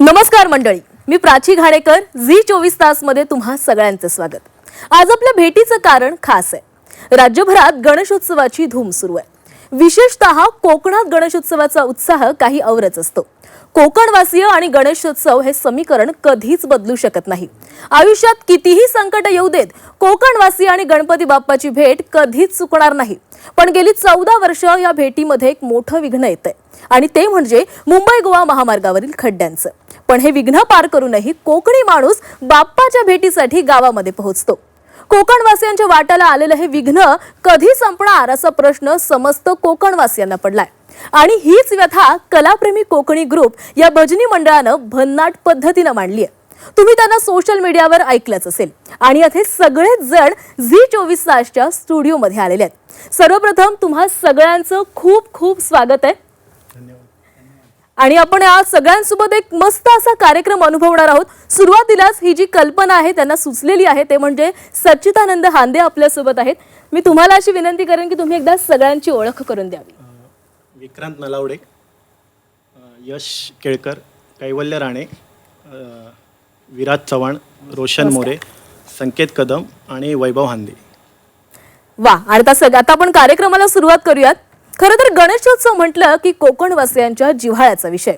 नमस्कार मंडळी मी प्राची घाणेकर झी चोवीस तासमध्ये तुम्हा सगळ्यांचं स्वागत. आज आपल्या भेटीचं कारण खास आहे. राज्यभरात गणेशोत्सवाची धूम सुरू आहे. विशेषतः कोकणात गणेशोत्सवाचा उत्साह काही औरच असतो. कोकणवासीय आणि गणेशोत्सव हे समीकरण कधीच बदलू शकत नाही. आयुष्यात कितीही संकट येऊ देत कोकणवासी आणि गणपती बाप्पाची भेट कधीच चुकणार नाही. पण गेली चौदा वर्ष या भेटीमध्ये एक मोठं विघ्न येतंय. आणि ते म्हणजे मुंबई गोवा महामार्गावरील खड्ड्यांचं. पण हे विघ्न पार करूनही कोकणी माणूस बाप्पाच्या भेटीसाठी गावामध्ये पोहोचतो. कोकणवासियांच्या वाट्याला आलेलं हे विघ्न कधी संपणार असा प्रश्न समस्त कोकणवासियांना पडलाय. आणि हीच व्यथा कलाप्रेमी कोकणी ग्रुप या भजनी मंडळानं भन्नाट पद्धतीनं मांडली आहे. तुम्ही त्यांना सोशल मीडियावर ऐकलंच असेल. आणि आता सगळेच जण झी चोवीस तासच्या स्टुडिओमध्ये आलेले आहेत. सर्वप्रथम तुम्हा सगळ्यांचं खूप खूप स्वागत आहे. आणि आपण या सगळ्यांसोबत एक मस्त असा कार्यक्रम अनुभवणार आहोत. सुरुवातीलाच ही जी कल्पना आहे त्यांना सुचलेली आहे ते म्हणजे सच्चिदानंद हांदे आपल्यासोबत आहेत. मी तुम्हाला अशी विनंती करेन की तुम्ही एकदा सगळ्यांची ओळख करून द्यावी. विक्रांत नलावडे यश केळकर कैवल्य राणे विराज चव्हाण रोशन मोरे संकेत कदम आणि वैभव हांदे. वा आणि आता सग आता आपण कार्यक्रमाला सुरुवात करूयात. खरं तर गणेशोत्सव म्हटलं की कोकणवासियांच्या जिव्हाळ्याचा विषय.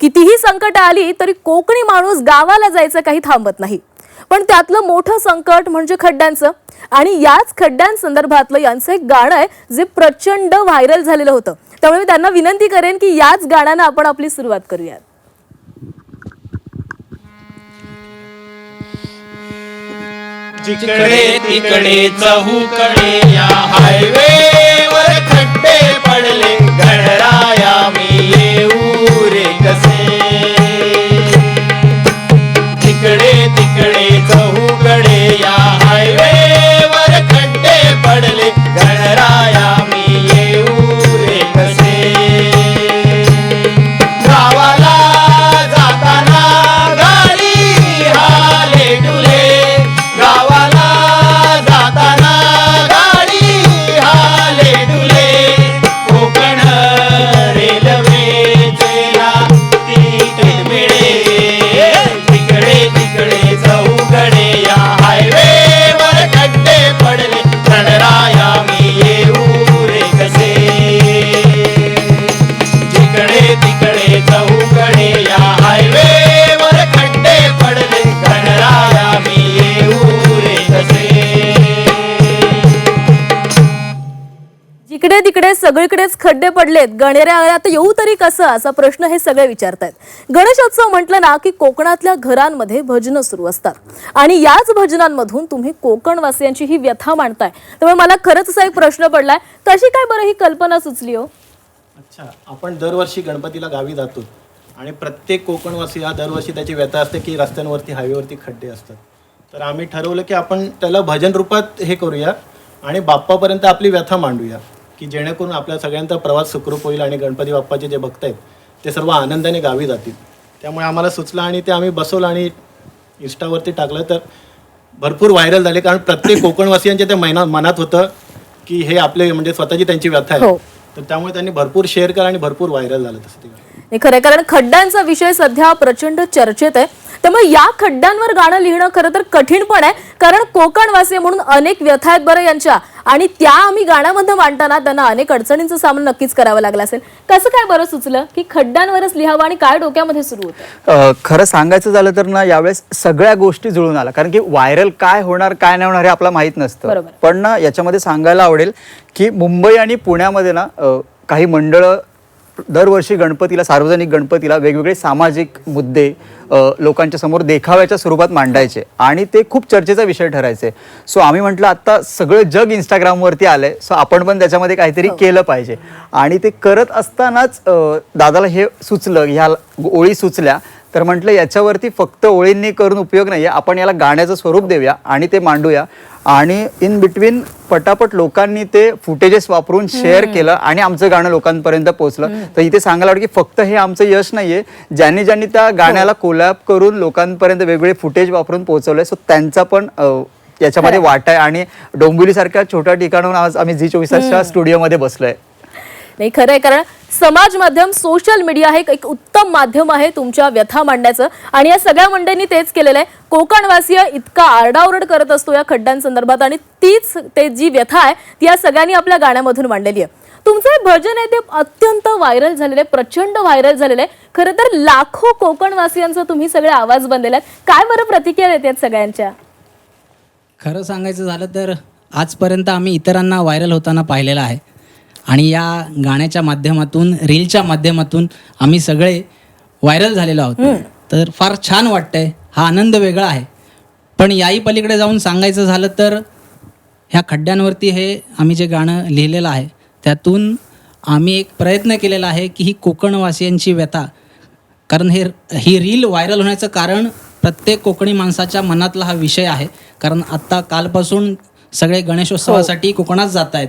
कितीही संकट आली तरी कोकणी माणूस गावाला जायचं काही थांबत नाही. पण त्यातलं मोठं संकट म्हणजे खड्ड्यांचं. आणि याच खड्ड्यांसंदर्भातलं यांचं एक गाणं आहे जे प्रचंड व्हायरल झालेलं होतं. त्यामुळे मी त्यांना विनंती करेन की याच गाण्यानं आपण आपली सुरुवात करूयात. जिकडे तिकडे चहूकडे या हायवे वर खड्डे पडले. घडराया मी येऊ रे कसे? इकडे तिकडे सगळीकडेच खड्डे पडलेत. गणेऱ्या आता येऊ तरी कसं? असा प्रश्न हे सगळे विचारतायत. गणेशोत्सव म्हटलं ना की कोकणातल्या घरांमध्ये भजनं सुरू असतात. आणि याच भजनांमधून तुम्ही कोकणवासियांची ही व्यथा मांडताय. त्यामुळे मला खरंच असा एक प्रश्न पडलाय. कशी काय बरं ही कल्पना सुचली हो? अच्छा आपण दरवर्षी गणपतीला गावी जातो. आणि प्रत्येक कोकणवासी हा दरवर्षी त्याची व्यथा असते की रस्त्यांवरती हायवेवरती खड्डे असतात. तर आम्ही ठरवलं की आपण त्याला भजन रूपात हे करूया आणि बाप्पापर्यंत आपली व्यथा मांडूया. की जेणेकरून आपल्या सगळ्यांचा प्रवास सुखरूप होईल आणि गणपती बाप्पाचे जे भक्त आहेत ते सर्व आनंदाने गावी जातील त्यामुळे आम्हाला सुचलं आणि ते आम्ही बसवलं आणि इन्स्टावरती टाकलं तर भरपूर व्हायरल झाले कारण प्रत्येक कोकणवासियांच्या त्या महिना मनात होतं की हे आपले म्हणजे स्वतःची त्यांची व्यथा हो. आहे तर त्यामुळे त्यांनी भरपूर शेअर केलं आणि भरपूर व्हायरल झालं तसं ते. हे खरं कारण खड्ड्यांचा विषय सध्या प्रचंड चर्चेत आहे. त्यामुळे या खड्ड्यांवर गाणं लिहिणं खरं तर कठीण पण आहे. कारण कोकणवासी म्हणून अनेक व्यथा आहेत बरं यांच्या. आणि त्या आम्ही गाण्यामध्ये मांडताना त्यांना अनेक अडचणींचा सामना नक्कीच करावा लागला असेल. कसं काय बरं सुचलं की खड्ड्यांवरच लिहावं आणि काय डोक्यामध्ये सुरू होतं? खरं सांगायचं झालं तर ना यावेळेस सगळ्या गोष्टी जुळून आल्या. कारण की व्हायरल काय होणार काय नाही होणार हे आपल्याला माहीत नसतं. बरोबर. पण ना याच्यामध्ये सांगायला आवडेल की मुंबई आणि पुण्यामध्ये ना काही मंडळं दरवर्षी गणपतीला सार्वजनिक गणपतीला वेगवेगळे सामाजिक मुद्दे लोकांच्या समोर देखाव्याच्या स्वरूपात मांडायचे आणि ते खूप चर्चेचा विषय ठरायचे. सो आम्ही म्हटलं आता सगळं जग इंस्टाग्रामवरती आलंय सो आपण पण त्याच्यामध्ये काहीतरी केलं पाहिजे. आणि ते करत असतानाच दादाला हे सुचलं ह्या ओळी सुचल्या तर म्हटलं याच्यावरती फक्त ओळींनी करून उपयोग नाही आहे आपण याला गाण्याचं स्वरूप देऊया आणि ते मांडूया. आणि इन बिटवीन पटापट लोकांनी ते फुटेजेस वापरून शेअर केलं आणि आमचं गाणं लोकांपर्यंत पोहोचलं. तर इथे सांगायला आवडेल की फक्त हे आमचं यश नाहीये. ज्यांनी ज्यांनी त्या गाण्याला कोलॅप करून लोकांपर्यंत वेगवेगळे फुटेज वापरून पोहोचवलंय सो त्यांचा पण याच्यामध्ये वाटा आहे. आणि डोंबिवली सारख्या छोट्या ठिकाणाहून आज आम्ही झी चोवीस तासच्या स्टुडिओमध्ये बसलोय. नाही खरं आहे कारण समाज माध्यम सोशल मीडिया हे एक उत्तम माध्यम आहे तुमच्या व्यथा मांडण्याचं. आणि या सगळ्या मंडळींनी तेच केलेलं आहे. कोकणवासीय इतका आरडाओरड करत असतो या खड्ड्यांसंदर्भात आणि तीच ते जी व्यथा आहे ती या सगळ्यांनी आपल्या गाण्यामधून मांडलेली आहे. तुमचं हे भजन आहे ते अत्यंत व्हायरल झालेलं आहे प्रचंड व्हायरल झालेलं आहे. खरं तर लाखो कोकणवासियांचा तुम्ही सगळे आवाज बनलेला आहेत. काय बरं प्रतिक्रिया देतात सगळ्यांच्या? खरं सांगायचं झालं तर आजपर्यंत आम्ही इतरांना व्हायरल होताना पाहिलेलं आहे. आणि या गाण्याच्या माध्यमातून रीलच्या माध्यमातून आम्ही सगळे व्हायरल झालेलो आहोत. तर फार छान वाटतंय. हा आनंद वेगळा आहे. पण याही पलीकडे जाऊन सांगायचं झालं तर ह्या खड्ड्यांवरती हे आम्ही जे गाणं लिहिलेलं आहे त्यातून आम्ही एक प्रयत्न केलेला आहे की ही कोकणवासियांची व्यथा कारण हे ही रील व्हायरल होण्याचं कारण प्रत्येक कोकणी माणसाच्या मनातला हा विषय आहे. कारण आत्ता कालपासून सगळे गणेशोत्सवासाठी कोकणात जात आहेत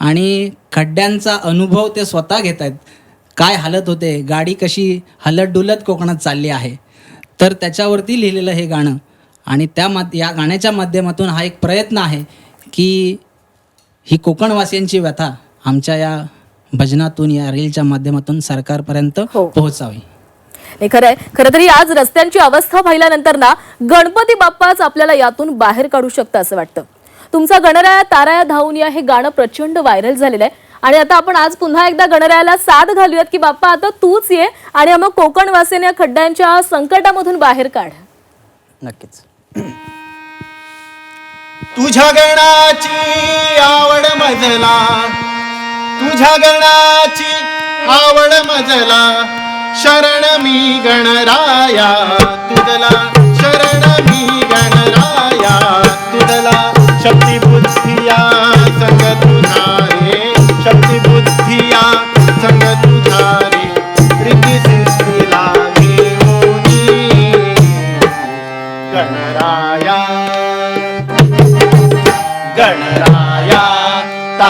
आणि खड्ड्यांचा अनुभव ते स्वतः घेत आहेत काय हालत होते? गाडी कशी हलत डुलत कोकणात चालली आहे? तर त्याच्यावरती लिहिलेलं हे गाणं. आणि त्या माध या गाण्याच्या माध्यमातून हा एक प्रयत्न आहे की ही कोकणवासियांची व्यथा आमच्या या भजनातून या रीलच्या माध्यमातून सरकारपर्यंत हो. पोहोचावी. हे खरं आहे. खरं तरी आज रस्त्यांची अवस्था पाहिल्यानंतर ना गणपती बाप्पाच आपल्याला यातून बाहेर काढू शकतं असं वाटतं. तुमचा गणराया ताराया धावून या हे गाणं प्रचंड व्हायरल झालेलं आहे. आणि आता आपण आज पुन्हा एकदा गणरायाला साथ घालूयात की बाप्पा आता तूच ये आणि मग कोकणवासीने या खड्ड्यांच्या संकटामधून बाहेर काढ. नक्कीच. तुझ्या गणाची आवड मजला तुझ्या गणाची आवड मजला शरण मी गणराया तुझला शरण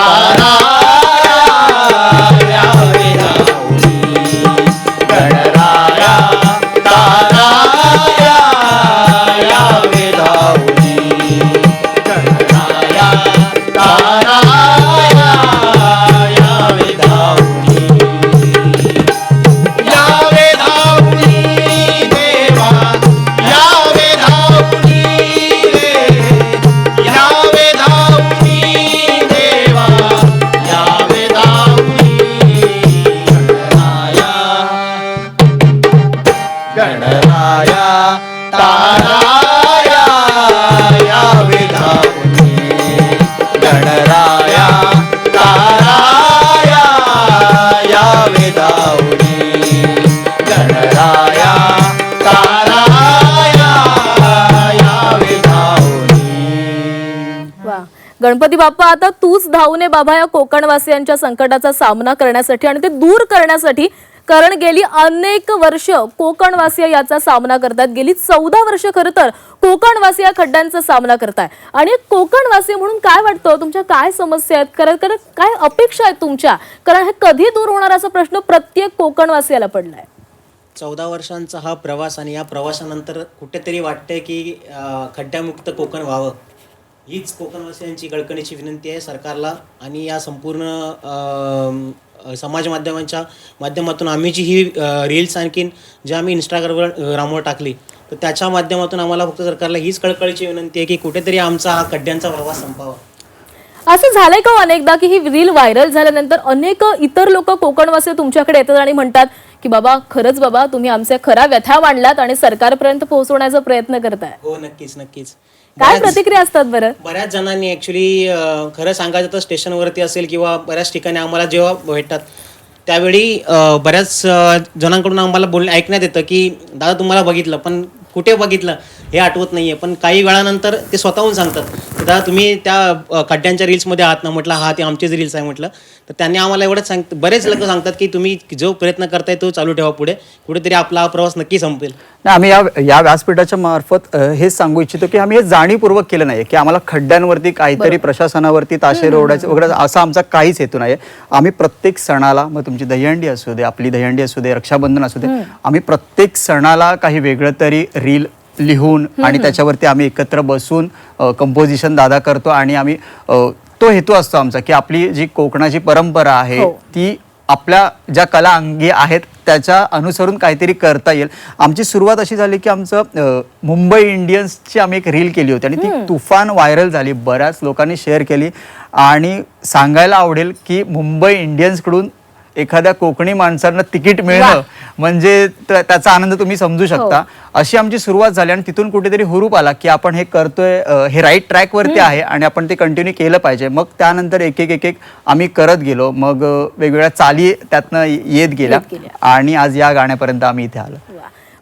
ताराया गणपती बाप्पा आता तूच धावून बाबा या कोकणवासियांच्या संकटाचा सामना करण्यासाठी आणि ते दूर करण्यासाठी कारण गेली अनेक वर्ष कोकणवासीय याचा सामना करतात. गेली चौदा वर्ष खरं तर कोकणवासी या खड्ड्यांचा सामना करताय. आणि कोकणवासी म्हणून काय वाटतं? तुमच्या काय समस्या आहेत? कारण कारण काय अपेक्षा आहेत तुमच्या? कारण हे कधी दूर होणार असा प्रश्न प्रत्येक कोकणवासियाला पडलाय. चौदा वर्षांचा हा प्रवास आणि या प्रवासानंतर कुठेतरी वाटतंय की खड्ड्यामुक्त कोकण व्हावं. हीच कोकणवासियांची कळकळीची विनंती आहे सरकारला आणि या संपूर्ण समाज माध्यमांच्या माध्यमातून आम्ही जी ही रील्स आणखीन जे आम्ही इंस्टाग्रामवर ग्रामवर टाकली तर त्याच्या माध्यमातून आम्हाला फक्त सरकारला हीच कळकळीची विनंती आहे की कुठेतरी आमचा हा खड्ड्यांचा प्रवास संपावा. असं झालंय का हो अनेकदा की ही रील व्हायरल झाल्यानंतर अनेक इतर लोक कोकणवासी तुमच्याकडे येतात आणि म्हणतात की बाबा खरंच बाबा तुम्ही आमच्या खऱ्या व्यथा मांडलात आणि सरकारपर्यंत पोहोचवण्याचा प्रयत्न करताय? हो नक्कीच नक्कीच. काय बऱ्याच- प्रतिक्रिया असतात बरं? बऱ्याच जणांनी ॲक्च्युली खरं सांगायचं तर स्टेशनवरती असेल किंवा बऱ्याच ठिकाणी आम्हाला जेव्हा भेटतात त्यावेळी अ, बऱ्याच अ, जणांकडून आम्हाला बोल ऐकण्यात येतं की दादा तुम्हाला बघितलं पण कुठे बघितलं हे आठवत नाहीये. पण काही वेळानंतर ते स्वतःहून सांगतात. की दादा तुम्ही त्या खड्ड्यांच्या रील्समध्ये आहात ना? म्हटलं हा ते आमचेच रील्स आहे म्हटलं. तर त्यांनी आम्हाला एवढंच सांग बरेच लोक सांगतात की तुम्ही जो प्रयत्न करताय तो चालू ठेवा पुढे. कुठेतरी आपला हा प्रवास नक्की संपेल. नाही आम्ही या या व्यासपीठाच्या मार्फत हेच सांगू इच्छितो की आम्ही हे जाणीवपूर्वक केलं नाही की आम्हाला खड्ड्यांवरती काहीतरी प्रशासनावरती ताशे रोडायचं वगैरे असा आमचा काहीच हेतू नाही आम्ही प्रत्येक सणाला मग तुमची दहीहंडी असू दे आपली दहीहंडी असू दे रक्षाबंधन असू दे आम्ही प्रत्येक सणाला काही वेगळं तरी रील लिहून आणि त्याच्यावरती आम्ही एकत्र बसून कंपोजिशन दादा करतो आणि आम्ही तो हेतू असतो आमचा की आपली जी कोकणाची परंपरा आहे हो. ती आपल्या ज्या कला अंगी आहेत त्याच्या अनुसरून काहीतरी करता येईल. आमची सुरुवात अशी झाली की आमचं मुंबई इंडियन्सची आम्ही एक रील केली होती आणि ती तुफान व्हायरल झाली. बऱ्याच लोकांनी शेअर केली आणि सांगायला आवडेल की मुंबई इंडियन्सकडून एखाद्या कोकणी माणसांना तिकीट मिळणं म्हणजे त्याचा आनंद तुम्ही समजू शकता. अशी आमची सुरुवात झाली आणि तिथून कुठेतरी हुरूप आला की आपण हे करतोय हे राईट ट्रॅकवरती आहे आणि आपण ते कंटिन्यू केलं पाहिजे. मग त्यानंतर एक एक एक एक आम्ही करत गेलो. मग वेगवेगळ्या चाली त्यातनं येत गेल्या. आणि आज या गाण्यापर्यंत आम्ही इथे आलो.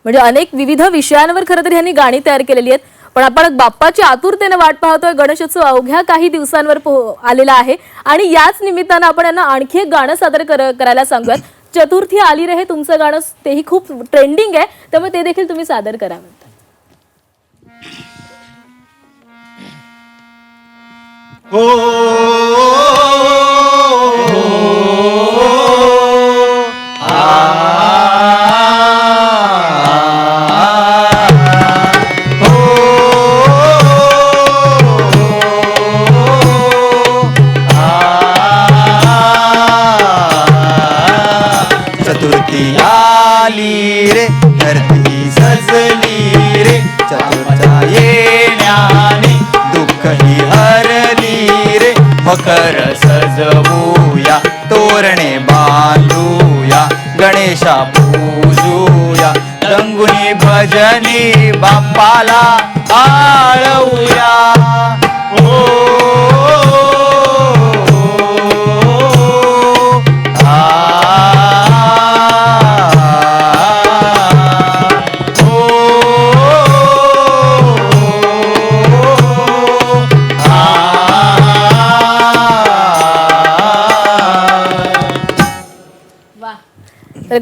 म्हणजे अनेक विविध विषयांवर खरं तर ह्यांनी गाणी तयार केलेली आहेत. पण आपण बाप्पाची आतुरतेने वाट पाहतोय. गणेशोत्सव अवघ्या काही दिवसांवर आलेला आहे. आणि याच निमित्तानं आपण यांना आणखी एक गाणं सादर कर- करायला सांगूयात. चतुर्थी आली रे हे तुमचं गाणं तेही खूप ट्रेंडिंग आहे त्यामुळे ते देखील तुम्ही सादर करा म्हणतात. हो.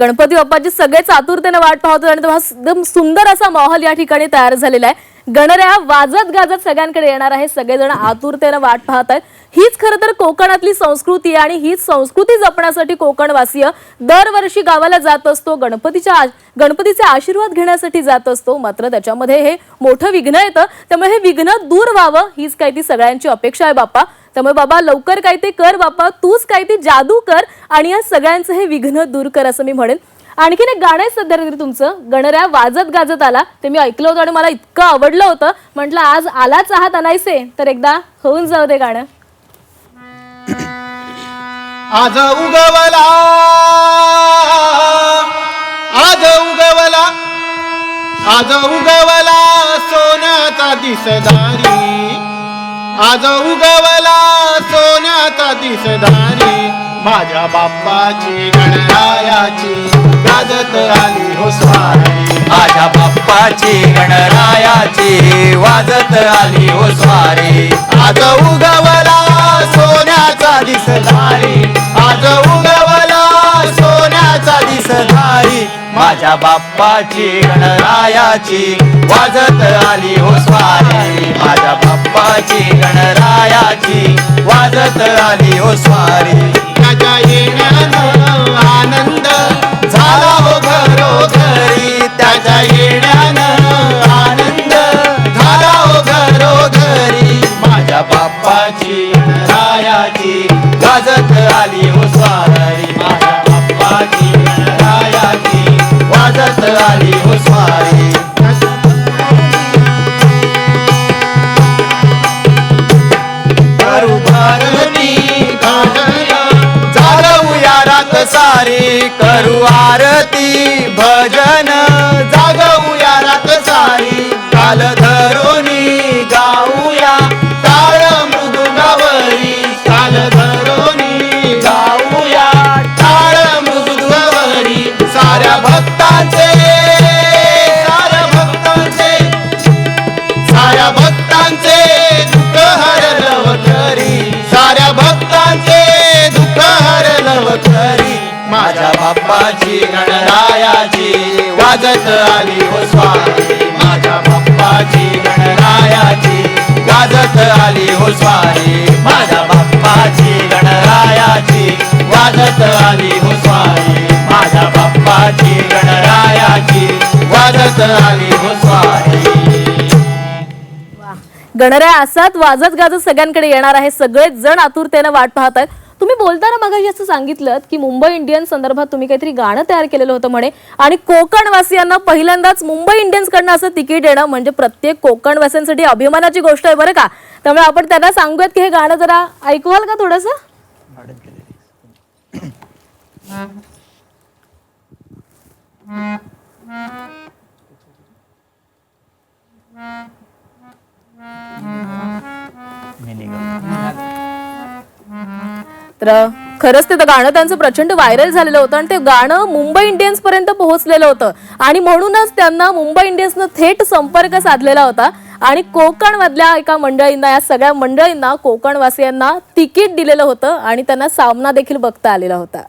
गणपती बाप्पाची सगळेच आतुरतेने वाट पाहतो आणि तो हा एकदम सुंदर असा माहोल या ठिकाणी तयार झालेला आहे. गणऱ्या वाजत गाजत सगळ्यांकडे येणार आहे. सगळेजण आतुरतेने वाट पाहत आहेत. हीच खरं तर कोकणातली संस्कृती आणि हीच संस्कृती जपण्यासाठी कोकणवासीय दरवर्षी गावाला जात असतो. गणपतीच्या आ- गणपतीचे आशीर्वाद घेण्यासाठी जात असतो. मात्र त्याच्यामध्ये हे मोठं विघ्न येतं. त्यामुळे हे विघ्न दूर व्हावं हीच काही ती सगळ्यांची अपेक्षा आहे बाप्पा. त्यामुळे बाबा लवकर काय ते कर बाप्पा तूच काय ते जादू कर आणि या सगळ्यांचं हे विघ्न दूर कर असं मी म्हणेन. आणखीन एक गाणं आहे सध्या तरी तुमचं गणऱ्या वाजत गाजत आला. ते मी ऐकलं होतं आणि मला इतकं आवडलं होतं. म्हटलं आज आलाच आहात अनायसे तर एकदा होऊन जाऊ दे गाणं. आज उगवला आज उगवला आज उगवला सोन्याचा दिसदारी. आज उगवला सोन्याचा दिसदारी. माझ्या बाप्पाची गणरायाची गाजत आली हो स्वारी. माझ्या बाप्पाची गणरायाची वाजत आली हो स्वारी. आज माझ्या बाप्पाची गणरायाची वाजत आली हो स्वारी माझ्या बाप्पाची गणरायाची वाजत आली हो स्वारी त्याच्या येण्यानं आनंद झाला हो घरोघरी. त्याच्या येण्यानं आनंद झाला हो घरोघरी. माझ्या बाप्पाची गणरायाची वाजत आली हो स्वारी वाजत आली सारी करू आरती भजन. बाप्पाची गणरायाची वाजत आली हो स्वारी माझ्या बाप्पाची गणरायाची वाजत आली हो स्वारी माझ्या बाप्पाची गणरायाची वाजत आली हो स्वारी माझ्या बाप्पाची गणरायाची वाजत आली हो गणऱ्या असाच वाजत गाजत सगळ्यांकडे येणार आहे. सगळेच जण आतुरतेनं वाट पाहत आहेत. तुम्ही बोलताना मग असं सांगितलं की मुंबई इंडियन्स संदर्भात तुम्ही काहीतरी गाणं तयार केलेलं होतं म्हणे. आणि कोकणवासियांना पहिल्यांदाच मुंबई इंडियन्स कडनं असं तिकीट येणं म्हणजे प्रत्येक कोकणवासियांसाठी अभिमानाची गोष्ट आहे बरं का? त्यामुळे आपण त्यांना सांगूयात की हे गाणं जरा ऐकवाल का थोडंसं? तर खरंच ते तर गाणं त्यांचं प्रचंड व्हायरल झालेलं होतं आणि ते गाणं मुंबई इंडियन्स पर्यंत पोहोचलेलं होतं. आणि म्हणूनच त्यांना मुंबई इंडियन्सनं थेट संपर्क साधलेला होता. आणि कोकणमधल्या एका मंडळींना या सगळ्या मंडळींना कोकणवासियांना तिकीट दिलेलं होतं आणि त्यांना सामना देखील बघता आलेला होता.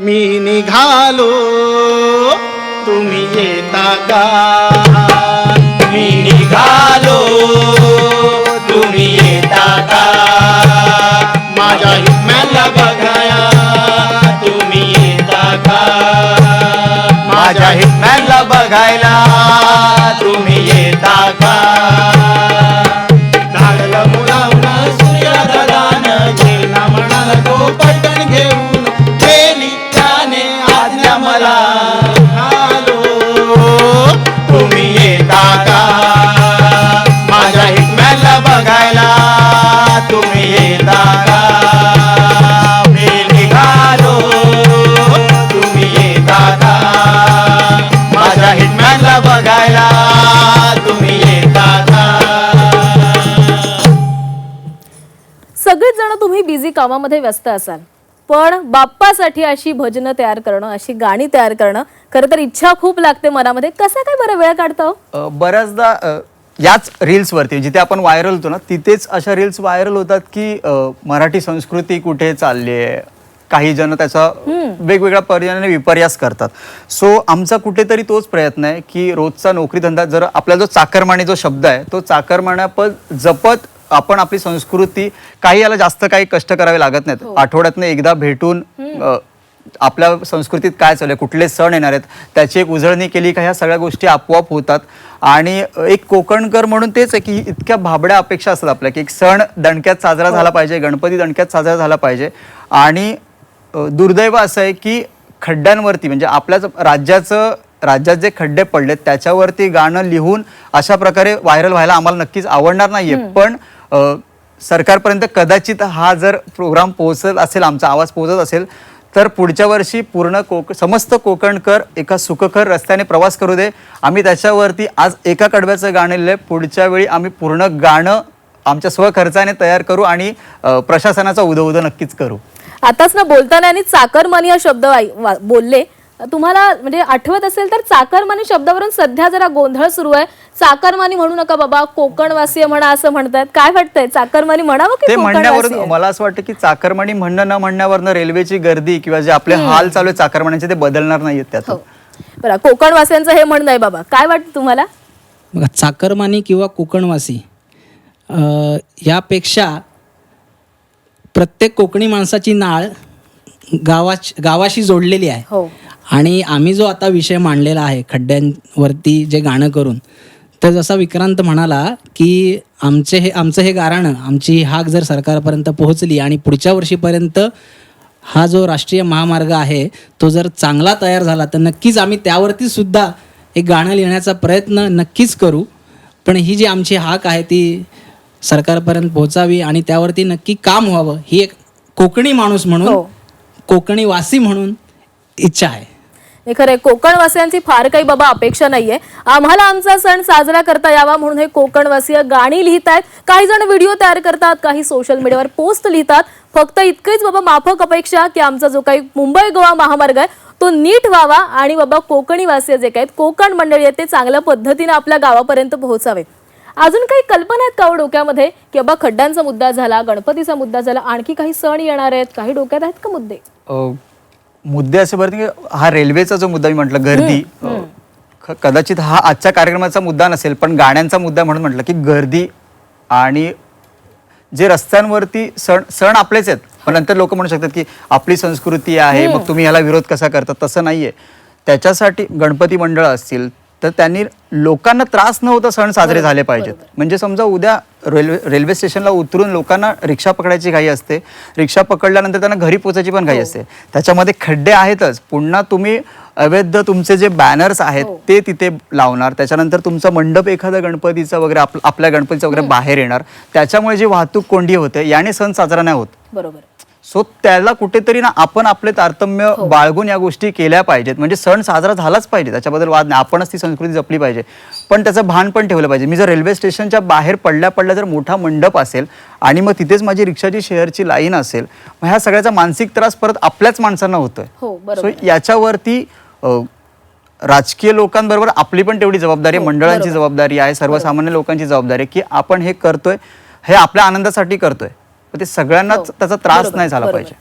मी निघालो तुम्ही येता का? मी निघालो. माझ्या मला बघाया तुम्ही येता का? माझ्या हिटमॅनला बघायला बिझी कामामध्ये व्यस्त असाल. पण बाप्पासाठी अशी भजनं तयार करणं अशी गाणी तयार करणं खरं तर इच्छा खूप लागते मनामध्ये. कसा काय बरं वेळ काढता हो? बऱ्याचदा अ, याच रील्सवरती जिथे आपण व्हायरल होतो ना तिथेच अशा रील्स व्हायरल होतात की अ, मराठी संस्कृती कुठे चालली आहे काही जण त्याचा वेगवेगळ्या पर्यायाने विपर्यास करतात. सो आमचा कुठेतरी तोच प्रयत्न आहे की रोजचा नोकरी धंदा जर आपला जो चाकरमानी जो शब्द आहे तो चाकरमान्या पण जपत आपण आपली संस्कृती काही याला जास्त काही कष्ट करावे लागत नाहीत. आठवड्यातनं एकदा भेटून अ, आपल्या संस्कृतीत काय चालू आहे कुठले सण येणार आहेत त्याची एक उजळणी केली का ह्या सगळ्या गोष्टी आपोआप होतात. आणि एक कोकणकर म्हणून तेच आहे की इतक्या भाबड्या अपेक्षा असतात आपल्या की एक सण दणक्यात साजरा झाला पाहिजे गणपती दणक्यात साजरा झाला पाहिजे. आणि अ, दुर्दैव असं आहे की खड्ड्यांवरती म्हणजे आपल्याच राज्याचं राज्यात जे खड्डे पडलेत त्याच्यावरती गाणं लिहून अशा प्रकारे व्हायरल व्हायला आम्हाला नक्कीच आवडणार नाहीये. पण सरकारपर्यंत कदाचित हा जर प्रोग्राम पोहोचत असेल आमचा आवाज पोहोचत असेल तर पुढच्या वर्षी पूर्ण कोक समस्त कोकणकर एका सुखकर रस्त्याने प्रवास करू दे. आम्ही त्याच्यावरती आज एका कडव्याचं गाणं लिहिलंय. पुढच्या वेळी आम्ही पूर्ण गाणं आमच्या स्वखर्चाने तयार करू आणि प्रशासनाचा उदो उदो नक्कीच करू. आताच ना बोलताना आणि चाकरमानी हा शब्द वा- बोलले. तुम्हाला म्हणजे आठवत असेल तर चाकरमानी शब्दावरून सध्या जरा गोंधळ सुरू आहे. चाकरमानी म्हणू नका बाबा कोकणवासीय म्हणा असं म्हणतायत काय वाटतंय? चाकरमानी म्हणावं की ते म्हणण्यावरून कोकणवासीय? मला असं वाटतं की चाकरमानी म्हणणं न म्हणण्यावरनं रेल्वेची गर्दी किंवा जे आपले हाल चालू आहे चाकरमान्यांचे ते बदलणार नाहीयेत त्यातून. हो. बरं कोकणवासियांचं हे म्हणणं आहे बाबा. काय वाटतं तुम्हाला? बघा चाकरमानी किंवा कोकणवासी अ, यापेक्षा प्रत्येक कोकणी माणसाची नाळ गावा गावाशी जोडलेली आहे. हो. आणि आम्ही जो आता विषय मांडलेला आहे खड्ड्यांवरती जे गाणं करून तर जसा विक्रांत म्हणाला की आमचे हे आमचं हे गाणं आमची हाक जर सरकारपर्यंत पोहोचली आणि पुढच्या वर्षीपर्यंत हा जो राष्ट्रीय महामार्ग आहे तो जर चांगला तयार झाला तर नक्कीच आम्ही त्यावरती सुद्धा एक गाणं लिहिण्याचा प्रयत्न नक्कीच करू पण ही जी आमची हाक आहे ती सरकारपर्यंत पोहोचावी आणि त्यावरती नक्की काम व्हावं ही एक कोकणी माणूस म्हणून हो. कोकणी वासी म्हणून इच्छा आहे हे खरंय. कोकणवासियांची फार काही बाबा अपेक्षा नाहीये. आम्हाला आमचा सण साजरा करता यावा म्हणून हे कोकणवासीय गाणी लिहितायत. काही जण व्हिडिओ तयार करतात काही सोशल मीडियावर पोस्ट लिहितात. फक्त इतकेच बाबा माफक अपेक्षा की आमचा जो काही मुंबई गोवा महामार्ग आहे तो नीट व्हावा आणि बाबा कोकणी वासीय जे काही आहेत, कोकण मंडळी आहेत ते चांगल्या पद्धतीने आपल्या गावापर्यंत पोहोचावे. अजून काही कल्पना आहेत का हो डोक्यामध्ये? की बाबा खड्ड्यांचा मुद्दा झाला गणपतीचा मुद्दा झाला आणखी काही सण येणार आहेत? काही डोक्यात आहेत का मुद्दे? मुद्दे असे बरं की हा रेल्वेचा जो मुद्दा मी म्हटलं गर्दी कदाचित हा आजच्या कार्यक्रमाचा मुद्दा नसेल पण गाण्यांचा मुद्दा म्हणून म्हटलं की गर्दी आणि जे रस्त्यांवरती सण सण आपलेच आहेत पण नंतर लोक म्हणू शकतात की आपली संस्कृती आहे मग तुम्ही ह्याला विरोध कसा करता? तसं नाहीये. त्याच्यासाठी गणपती मंडळ असतील तर त्यांनी लोकांना त्रास न होता सण साजरे झाले पाहिजेत. म्हणजे समजा उद्या रेल्वे रेल्वे स्टेशनला उतरून लोकांना रिक्षा पकडायची घाई असते. रिक्षा पकडल्यानंतर त्यांना घरी पोचायची पण घाई असते. त्याच्यामध्ये खड्डे आहेतच. पुन्हा तुम्ही अवैध तुमचे जे बॅनर्स आहेत ते तिथे लावणार. त्याच्यानंतर तुमचा मंडप एखादा गणपतीचा वगैरे आप- आपल्या गणपतीचा वगैरे बाहेर येणार. त्याच्यामुळे जी वाहतूक कोंडी होते याने सण साजरा नाही होत. बरोबर. सो त्याला कुठेतरी ना आपण आपले तारतम्य बाळगून या गोष्टी केल्या पाहिजेत. म्हणजे सण साजरा झालाच पाहिजे. त्याच्याबद्दल वाद नाही. आपणच ती संस्कृती जपली पाहिजे. पण त्याचं भान पण ठेवलं पाहिजे. मी जर रेल्वे स्टेशनच्या बाहेर पडल्या पडल्या जर मोठा मंडप असेल आणि मग तिथेच माझी रिक्षाची शेअरची लाईन असेल मग ह्या सगळ्याचा मानसिक त्रास परत आपल्याच माणसांना होतोय. हो. सो याच्यावरती अ, राजकीय लोकांबरोबर आपली पण तेवढी जबाबदारी आहे. मंडळांची जबाबदारी आहे सर्वसामान्य लोकांची जबाबदारी आहे की आपण हे करतोय हे आपल्या आनंदासाठी करतोय. ते सगळ्यांनाच त्याचा त्रास नाही झाला. पाहिजे.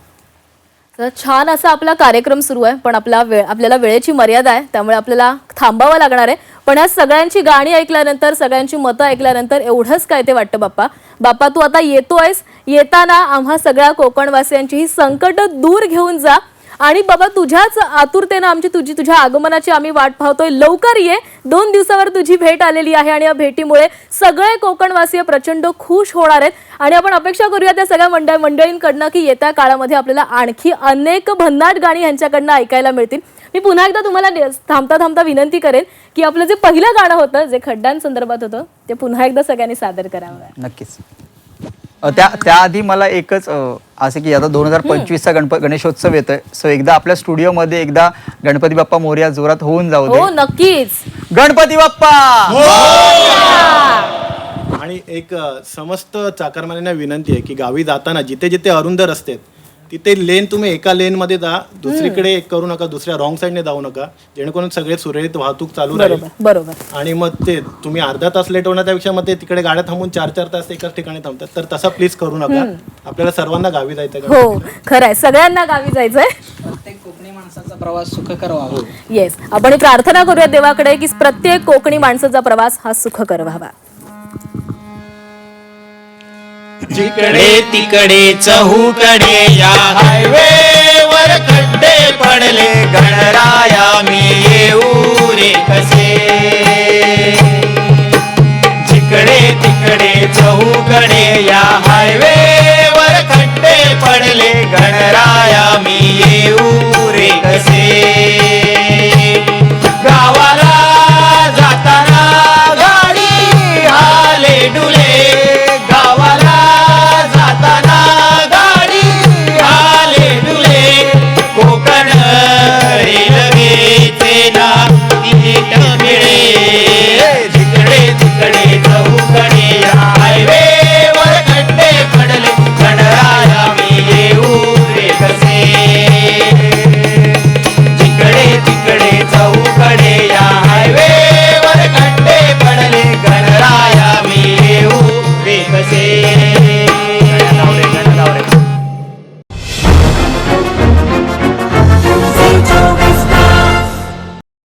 तर छान असा आपला कार्यक्रम सुरू आहे पण आपला वेळ आपल्याला वेळेची मर्यादा आहे त्यामुळे आपल्याला थांबावं लागणार आहे. पण ह्या सगळ्यांची गाणी ऐकल्यानंतर सगळ्यांची मतं ऐकल्यानंतर एवढंच काय ते वाटतं बाप्पा? बाप्पा तू आता येतोयस. येताना आम्हा सगळ्या कोकणवासियांची ही संकट दूर घेऊन जा. आणि बाबा तुझ्याच आतुरतेनं आमची तुझी तुझ्या आगमनाची आम्ही वाट पाहतोय. लवकर ये. दोन दिवसावर तुझी भेट आलेली आहे आणि या भेटीमुळे सगळे कोकणवासीय प्रचंड खुश होणार आहेत. आणि आपण अपेक्षा करूया त्या सगळ्या मंडळ मंडळींकडनं की येत्या काळामध्ये आपल्याला आणखी अनेक भन्नाट गाणी यांच्याकडनं ऐकायला मिळतील. मी पुन्हा एकदा तुम्हाला थांबता थांबता विनंती करेन की आपलं जे पहिलं गाणं होतं जे खड्ड्यांसंदर्भात होतं ते पुन्हा एकदा सगळ्यांनी सादर करावं. नक्कीच. त्या त्याआधी मला एकच असं की आता दोन हजार पंचवीसचा गणप गणेशोत्सव येतोय. सो एकदा आपल्या स्टुडिओमध्ये एकदा गणपती बाप्पा मोर्या जोरात होऊन जाऊ हो दे नक्कीच. गणपती बाप्पा! आणि एक समस्त चाकरमान्यांना विनंती आहे की गावी जाताना जिथे जिथे अरुंद रस्ते आहेत तिथे लेन तुम्ही एका लेन मध्ये जा दुसरीकडे एक करू नका दुसऱ्या रॉंग साईडने जाऊ नका. जेणेकरून सगळे सुरळीत वाहतूक चालू राहील. बरोबर बरोबर. आणि मग ते तुम्ही अर्धा तास लेट होणार त्यापेक्षा मग ते तिकडे गाड्या थांबून चार चार तास एकाच ठिकाणी थांबतात. तर तसं प्लीज करू नका. आपल्याला सर्वांना गावी जायचं आहे. हो खरं आहे सगळ्यांना गावी जायचंय. प्रत्येक कोकणी माणसाचा प्रवास सुखकर व्हावा. येस आपण ही प्रार्थना करूया देवाकडे की प्रत्येक कोकणी माणसाचा प्रवास हा सुखकर व्हावा. जिकडे तिकडे चहूकडे या. हायवे वर खड्डे पडले गणराया मी येऊ रे कसे? जिकडे तिकडे चहूकडे या हायवे वर खड्डे पडले गणराया मी येऊ रे कसे?